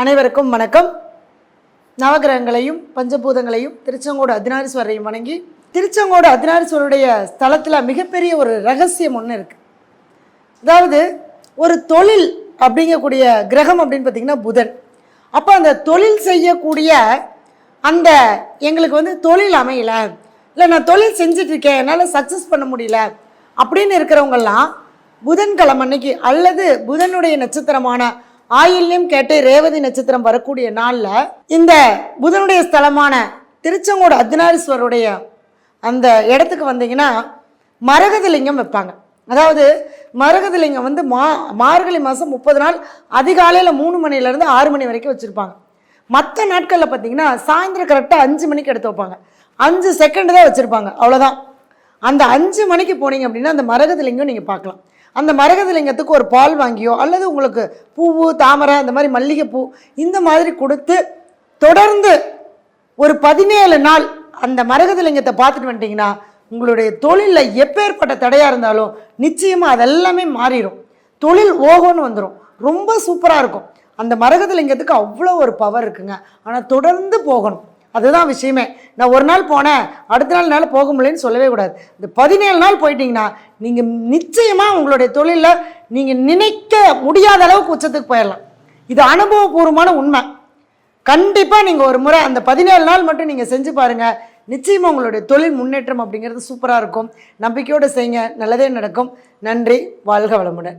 அனைவருக்கும் வணக்கம். நவகிரகங்களையும் பஞ்சபூதங்களையும் திருச்செங்கோடு அதினாரீஸ்வரரையும் வணங்கி திருச்செங்கோடு அதினாரீஸ்வரருடைய ஸ்தலத்தில் மிகப்பெரிய ஒரு ரகசியம் ஒன்று இருக்குது அதாவது ஒரு தொழில் அப்படிங்கக்கூடிய கிரகம் அப்படின்னு பார்த்தீங்கன்னா புதன். அப்போ அந்த தொழில் செய்யக்கூடிய அந்த எங்களுக்கு வந்து தொழில் அமையலை. இல்லை நான் தொழில் செஞ்சிட்ருக்கேன் என்னால் சக்ஸஸ் பண்ண முடியல அப்படின்னு இருக்கிறவங்கெல்லாம் புதன்கிழமை அன்னைக்கு அல்லது புதனுடைய நட்சத்திரமான ஆயில்யம் கேட்டு ரேவதி நட்சத்திரம் வரக்கூடிய நாளில் இந்த புதனுடைய ஸ்தலமான திருச்செங்கோடு அர்த்தநாரீஸ்வரருடைய அந்த இடத்துக்கு வந்தீங்கன்னா மரகதலிங்கம் வைப்பாங்க. அதாவது மரகதலிங்கம் வந்து மா மார்கழி மாதம் முப்பது நாள் அதிகாலையில் மூணு மணிலேருந்து ஆறு மணி வரைக்கும் வச்சுருப்பாங்க. மற்ற நாட்களில் பார்த்தீங்கன்னா சாயந்தரம் கரெக்டாக அஞ்சு மணிக்கு எடுத்து வைப்பாங்க. அஞ்சு செகண்டு தான் வச்சுருப்பாங்க. அவ்வளோதான் அந்த அஞ்சு மணிக்கு போனீங்க அப்படின்னா அந்த மரகதலிங்கம் நீங்கள் பார்க்கலாம். அந்த மரகதலிங்கத்துக்கு ஒரு பால் வாங்கியோ அல்லது உங்களுக்கு பூவு தாமரை அந்த மாதிரி மல்லிகைப்பூ இந்த மாதிரி கொடுத்து தொடர்ந்து ஒரு பதினேழு நாள் அந்த மரகதலிங்கத்தை பார்த்துட்டு வந்துட்டிங்கன்னா உங்களுடைய தொழிலில் எப்பேற்பட்ட தடையாக இருந்தாலும் நிச்சயமாக அதெல்லாமே மாறிடும் தொழில் ஓகோன்னு வந்துடும் ரொம்ப சூப்பராக இருக்கும். அந்த மரகதலிங்கத்துக்கு அவ்வளோ ஒரு பவர் இருக்குங்க. ஆனால் தொடர்ந்து போகணும். அதுதான் விஷயமே. நான் ஒரு நாள் போனேன் அடுத்த நாள் நாள் போக முடியலன்னு சொல்லவே கூடாது. இந்த பதினேழு நாள் போயிட்டீங்கன்னா நீங்கள் நிச்சயமாக உங்களுடைய தொழிலில் நீங்கள் நினைக்க முடியாத அளவுக்கு உச்சத்துக்கு போயிடலாம். இது அனுபவபூர்வமான உண்மை. கண்டிப்பாக நீங்கள் ஒரு முறை அந்த பதினேழு நாள் மட்டும் நீங்கள் செஞ்சு பாருங்கள் நிச்சயமாக உங்களுடைய தொழில் முன்னேற்றம் அப்படிங்கிறது சூப்பராக இருக்கும். நம்பிக்கையோடு செய்யுங்க. நல்லதே நடக்கும். நன்றி. வாழ்க வளமுடன்.